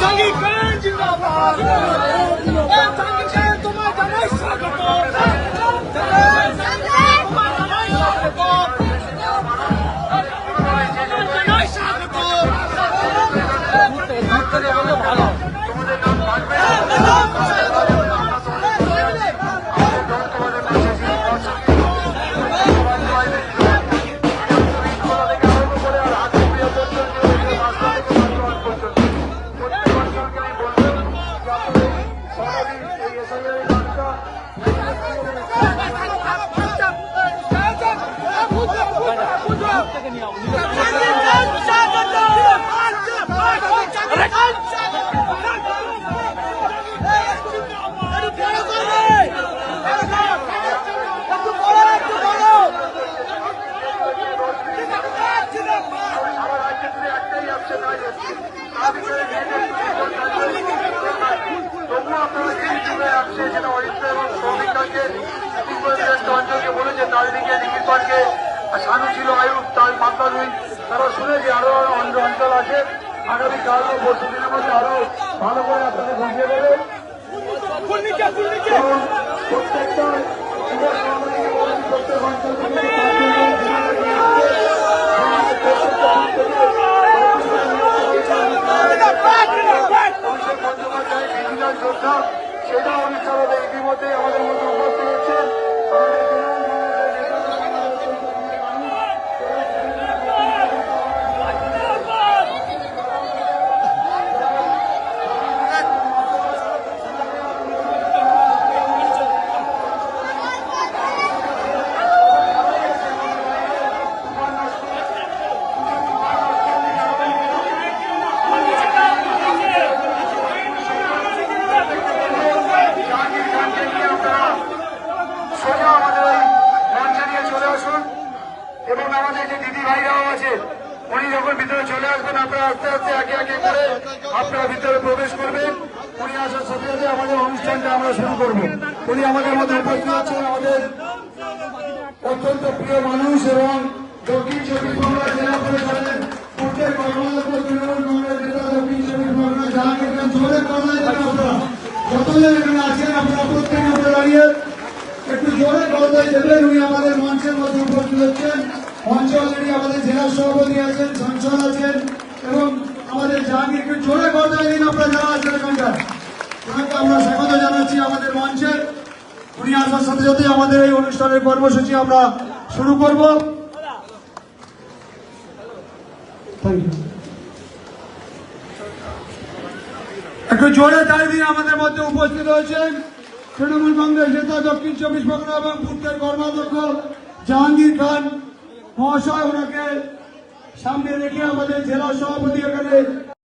جنگی قائد জাহাঙ্গীর খান জিন্দাবাদ এ জাহাঙ্গীর খান তোমার জানাই স্বাগত তোমার জানাই স্বাগত জানাই স্বাগত তবুও আপনারা যে চলে আসছে সেটা অরিত্র এবং সৌমিকাকে বিপর্যস্ত অঞ্চলকে বলেছে তার দিকে নিখিল পার্কে শানু ছিল আয়ুব তার মাত্রা দুই তারা শুনেছে আরও অন্য অঞ্চল আছে আগামী কাল ও পরশু দিনের মধ্যে আরও ভালো করে আপনাদের বুঝিয়ে দেবে সেটা অনুষ্ঠান ইতিমধ্যে আমাদের যে দিদি ভাইরাও আছে উনি যখন ভিতরে চলে আসবেন, আপনারা আস্তে আস্তে একে একে করে আপনারা ভিতরে প্রবেশ করবেন। উনি আসার সাথে সাথে আমাদের অনুষ্ঠানটা আমরা শুরু করব। উনি আমাদের মধ্যে উপস্থিত আছেন আমাদের অত্যন্ত প্রিয় মানুষ এবং দক্ষিণ চব্বিশ পরগনা জেলা পরিষদের পূর্বের কর্মরত তৃণমূল কংগ্রেস দক্ষিণ চব্বিশ পরগনা জাহাঙ্গীর খান জোরে কর্মে আপনারা যতজন এখানে আছেন, আপনারা প্রত্যেকে দাঁড়িয়ে একটু জোরে করতে দেবেন। উনি আমাদের মঞ্চের মধ্যে উপস্থিত হচ্ছেন। মঞ্চে আমাদের জেলা আছেন আছেন এবং আমাদের জাহাঙ্গীর, একটু জোরে করতে দিন আমরা জানাচ্ছি আমাদের মঞ্চে। উনি আসার সাথে সাথে আমাদের এই আমরা শুরু আমাদের মধ্যে উপস্থিত হয়েছেন তৃণমূল কংগ্রেস নেতা দক্ষিণ চব্বিশ পরগনা এবং পূর্বের কর্মাধ্যক্ষ জাহাঙ্গীর খান। মহাশয় ওনাকে সামনে রেখে আমাদের জেলা সভাপতি এখানে